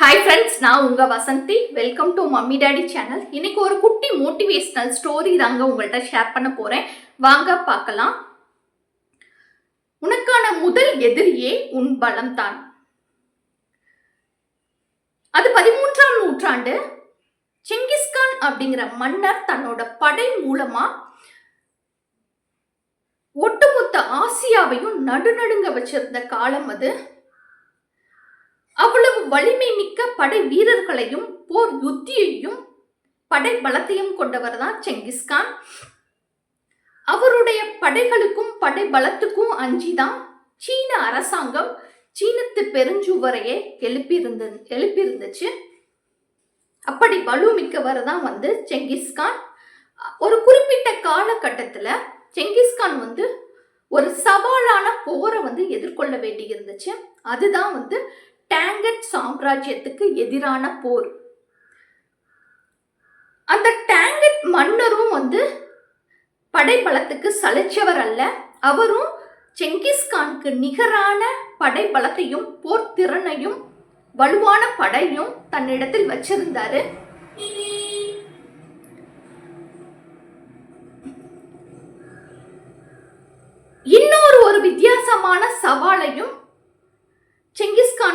Hi friends நான் உங்கள் Vasanthi. Welcome to mummy daddy channel இன்னைக்கு ஒரு குட்டி மோட்டிவேஷ்னல் ஸ்டோரி தாங்க உங்கள்கிட்ட ஷேர் பண்ண போகிறேன் வாங்க பார்க்கலாம். உனக்கான முதல் எதிரியே உன் பலம்தான். அது பதிமூன்றாம் நூற்றாண்டு. செங்கிஸ்கான் அப்படிங்கிற மன்னர் தன்னோட படை மூலமா ஒட்டுமொத்த ஆசியாவையும் நடுநடுங்க வச்சிருந்த காலம் அது. அவ்வளவு வலிமை மிக்க படை வீரர்களையும் போர் யுத்தியையும் படை பலத்தையும் கொண்டவர் தான் செங்கிஸ்கான் அவருடைய படைகளுக்கும் படை பலத்துக்கும் அஞ்சிதான் சீன அரசாங்கம் சீனத்து பெருஞ்சுவரையே எழுப்பியிருந்த எழுப்பியிருந்துச்சு. அப்படி வலுமிக்கவர் தான் வந்து செங்கிஸ்கான் ஒரு குறிப்பிட்ட காலகட்டத்தில் செங்கிஸ்கான் வந்து ஒரு சவாலான போரை வந்து எதிர்கொள்ள வேண்டி இருந்துச்சு அதுதான் வந்து டேங்கட் சாம்ராஜ்யத்துக்கு எதிரான போர். அந்த டேங்கட் மன்னரும் வந்து படைபலத்துக்கு சளைச்சவர் அல்ல. அவரும் செங்கிஸ்கானுக்கு நிகரான படைபலத்தையும் போர் திறனையும் வலுவான படையும் தன்னிடத்தில் வச்சிருந்தாரு. இன்னொரு ஒரு வித்தியாசமான சவாலையும்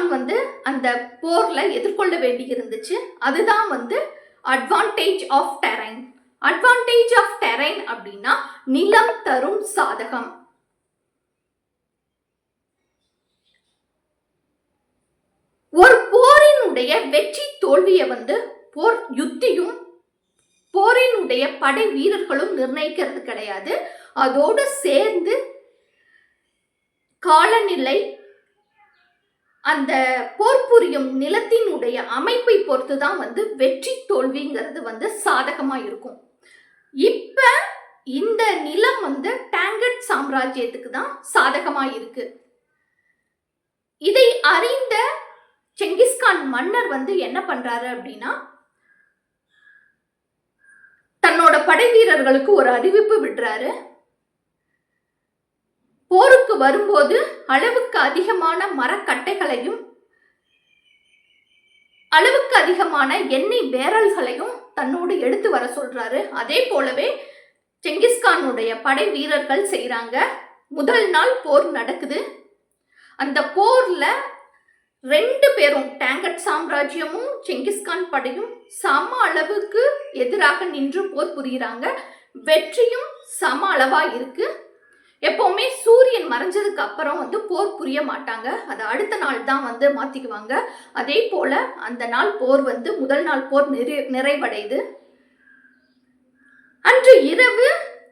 தான் வந்து அந்த போரில் எதிர்கொள்ள வேண்டி இருந்துச்சு. அதுதான் வந்து advantage of terrain advantage of terrain அப்படின்னா நிலம் தரும் சாதகம். ஒரு போரினுடைய வெற்றி தோல்வியை வந்து போர் யுத்தியும் போரினுடைய படை வீரர்களும் நிர்ணயிக்கிறது கிடையாது. அதோடு சேர்ந்து காலநிலை அந்த போர் புரியும் நிலத்தினுடைய அமைப்பை பொறுத்து தான் வந்து வெற்றி தோல்விங்கிறது வந்து சாதகமா இருக்கும். இப்ப இந்த நிலம் வந்து டேங்கட் சாம்ராஜ்யத்துக்கு தான் சாதகமா இருக்கு. இதை அறிந்த செங்கிஸ்கான் மன்னர் வந்து என்ன பண்றாரு அப்படின்னா தன்னோட படை வீரர்களுக்கு ஒரு அறிவிப்பு விடுறாரு. போருக்கு வரும்போது அளவுக்கு அதிகமான மரக்கட்டைகளையும் அளவுக்கு அதிகமான எண்ணெய் பேரல்களையும் தன்னோடு எடுத்து வர சொல்றாரு. அதே போலவே செங்கிஸ்கானுடைய படை வீரர்கள் செய்கிறாங்க முதல் நாள் போர் நடக்குது. அந்த போர்ல ரெண்டு பேரும் டேங்கட் சாம்ராஜ்யமும் செங்கிஸ்கான் படையும் சம அளவுக்கு எதிராக நின்று போர் புரிகிறாங்க வெற்றியும் சம அளவா இருக்கு. எப்போவுமே சூரியன் மறைஞ்சதுக்கு அப்புறம் வந்து போர் புரிய மாட்டாங்க. அது அடுத்த நாள் தான் வந்து மாற்றிக்குவாங்க அதே போல் அந்த நாள் போர் வந்து முதல் நாள் போர் நிறை நிறைவடையுது. அன்று இரவு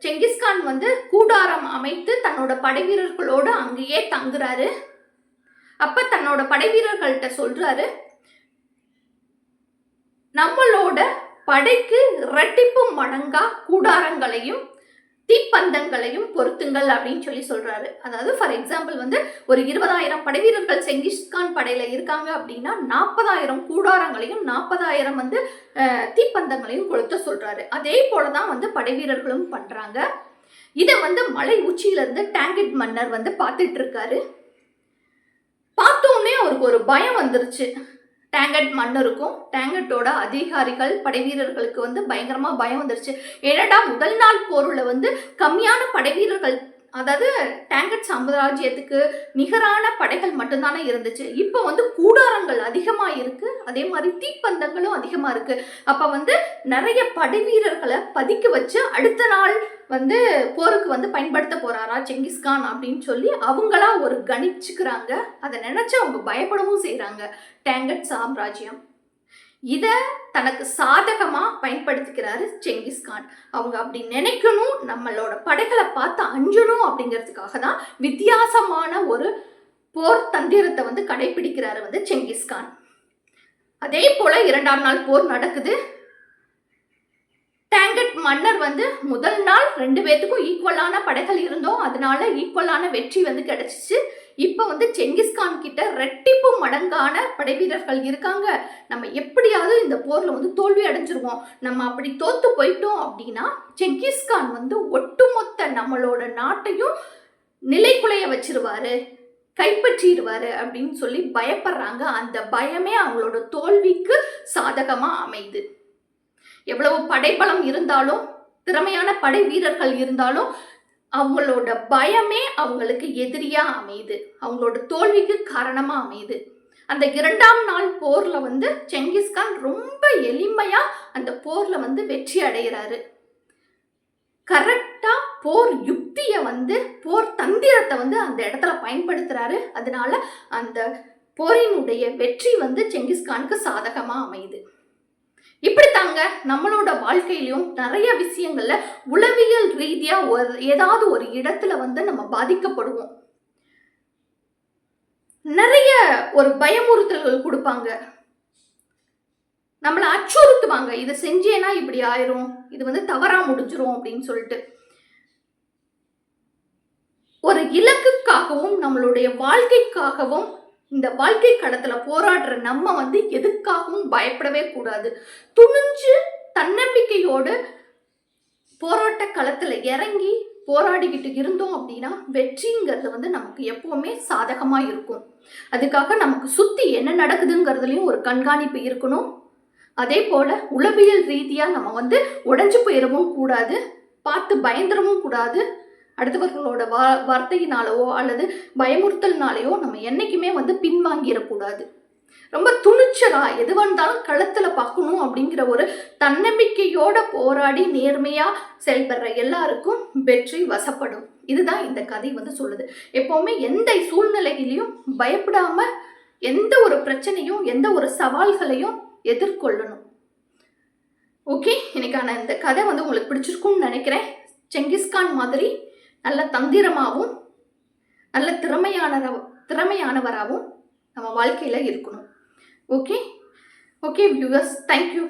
செங்கிஸ்கான் வந்து கூடாரம் அமைத்து தன்னோட படைவீரர்களோடு அங்கேயே தங்குறாரு. அப்போ தன்னோட படைவீரர்கள்ட்ட சொல்கிறாரு நம்மளோட படைக்கு இரட்டிப்பு மடங்கா கூடாரங்களையும் தீப்பந்தங்களையும் பொருத்துங்கள் அப்படின்னு சொல்லி சொல்றாரு. அதாவது ஃபார் எக்ஸாம்பிள் வந்து ஒரு இருபதாயிரம் படை வீரர்கள் செங்கிஸ்கான் படையில இருக்காங்க அப்படின்னா நாற்பதாயிரம் கூடாரங்களையும் நாற்பதாயிரம் வந்து தீப்பந்தங்களையும் கொளுத்த சொல்றாரு. அதே போலதான் வந்து படை வீரர்களும் பண்றாங்க. இதை வந்து மலை உச்சியிலேருந்து டேங்கட் மன்னர் வந்து பார்த்துட்டு இருக்காரு. பார்த்தோன்னே அவருக்கு ஒரு பயம் வந்துருச்சு. டேங்கட் மன்னருக்கும் டேங்கட்டோட அதிகாரிகள் படைவீரர்களுக்கு வந்து பயங்கரமாக பயம் வந்துருச்சு. ஏனடா முதல் நாள் போரில் வந்து கம்மியான படைவீரர்கள் அதாவது டேங்கட் சாம்ராஜ்யத்துக்கு நிகரான படைகள் மட்டும்தானே இருந்துச்சு. இப்போ வந்து கூடாரங்கள் அதிகமாக இருக்கு அதே மாதிரி தீப்பந்தங்களும் அதிகமாக இருக்கு அப்போ வந்து நிறைய படை வீரர்களை பதுக்கி வச்சு அடுத்த நாள் வந்து போருக்கு வந்து பயன்படுத்த போறாரா செங்கிஸ்கான் அப்படின்னு சொல்லி அவங்களா ஒரு கணிச்சுக்கிறாங்க. அதை நினைச்சு அவங்க பயப்படவும் செய்கிறாங்க டேங்கட் சாம்ராஜ்யம். இதை தனக்கு சாதகமாக பயன்படுத்திக்கிறாரு செங்கிஸ்கான் அவங்க அப்படி நினைக்கணும் நம்மளோட படைகளை பார்த்து அஞ்சணும் அப்படிங்கிறதுக்காக தான் வித்தியாசமான ஒரு போர் தந்திரத்தை வந்து கடைபிடிக்கிறாரு வந்து செங்கிஸ்கான் அதே போல இரண்டாம் நாள் போர் நடக்குது. டேங்கட் மன்னர் வந்து முதல் நாள் ரெண்டு பேர்த்துக்கும் ஈக்குவலான படைகள் இருந்தோம். அதனால ஈக்குவலான வெற்றி வந்து கிடைச்சிச்சு. இப்போ வந்து செங்கிஸ்கான் கிட்ட ரெட்டிப்பு மடங்கான படை வீரர்கள் இருக்காங்க. நம்ம எப்படியாவது இந்த போரில் வந்து தோல்வி அடைஞ்சிருவோம். நம்ம அப்படி தோத்து போயிட்டோம் அப்படின்னா செங்கிஸ்கான் வந்து ஒட்டுமொத்த நம்மளோட நாட்டையும் நிலைக்குலைய வச்சிருவாரு. கைப்பற்றிடுவாரு அப்படின்னு சொல்லி பயப்படுறாங்க. அந்த பயமே அவங்களோட தோல்விக்கு சாதகமாக அமையுது. எவ்வளவு படைபலம் இருந்தாலும் திறமையான படை வீரர்கள் இருந்தாலும் அவங்களோட பயமே அவங்களுக்கு எதிரியாக அமையுது. அவங்களோட தோல்விக்கு காரணமாக அமையுது. அந்த இரண்டாம் நாள் போரில் வந்து செங்கிஸ்கான் ரொம்ப எளிமையாக அந்த போரில் வந்து வெற்றி அடைகிறாரு. கரெக்டாக போர் யுக்தியை வந்து போர் தந்திரத்தை வந்து அந்த இடத்துல பயன்படுத்துறாரு. அதனால அந்த போரினுடைய வெற்றி வந்து செங்கிஸ்கானுக்கு சாதகமா அமையுது. இப்படி தாங்க நம்மளோட வாழ்க்கையிலயும் நிறைய விஷயங்கள்ல உளவியல் ரீதியா ஒரு ஏதாவது ஒரு இடத்துல வந்து நம்ம பாதிக்கப்படுவோம். நிறைய ஒரு பயமுறுத்தல்கள் கொடுப்பாங்க. நம்மளை அச்சுறுத்துவாங்க. இதை செஞ்சேன்னா இப்படி ஆயிரும். இது வந்து தவறா முடிஞ்சிரும் அப்படின்னு சொல்லிட்டு. இலக்குக்காகவும் நம்மளுடைய வாழ்க்கைக்காகவும் இந்த வாழ்க்கை கடத்துல போராடுற நம்ம வந்து எதுக்காகவும் பயப்படவே கூடாது. துணிஞ்சு தன்னம்பிக்கையோடு போராட்ட களத்துல இறங்கி போராடிக்கிட்டு இருந்தோம் அப்படின்னா வெற்றிங்கிறது வந்து நமக்கு எப்பவுமே சாதகமா இருக்கும். அதுக்காக நமக்கு சுத்தி என்ன நடக்குதுங்கிறதுலயும் ஒரு கண்காணிப்பு இருக்கணும். அதே போல உளவியல் ரீதியா நம்ம வந்து உடஞ்சி போயிடவும் கூடாது. பார்த்து பயந்துடவும் கூடாது. அடுத்தவர்களோட வா வார்த்தையினாலவோ அல்லது பயமுறுத்தல்னாலேயோ நம்ம என்றைக்குமே வந்து பின்வாங்கிடக்கூடாது. ரொம்ப துணிச்சலாக எது வந்தாலும் களத்தில் பார்க்கணும் அப்படிங்கிற ஒரு தன்னம்பிக்கையோட போராடி நேர்மையாக செயல்படுற எல்லாருக்கும் வெற்றி வசப்படும். இதுதான் இந்த கதை வந்து சொல்லுது. எப்போவுமே எந்த சூழ்நிலையிலையும் பயப்படாமல் எந்த ஒரு பிரச்சனையும் எந்த ஒரு சவால்களையும் எதிர்கொள்ளணும். ஓகே இன்னைக்கான இந்த கதை வந்து உங்களுக்கு பிடிச்சிருக்கும்னு நினைக்கிறேன். செங்கிஸ்கான் மாதிரி நல்ல தந்திரமாகவும் நல்ல திறமையான திறமையானவராகவும் நம்ம வாழ்க்கையில் இருக்கணும். Okay okay viewers thank you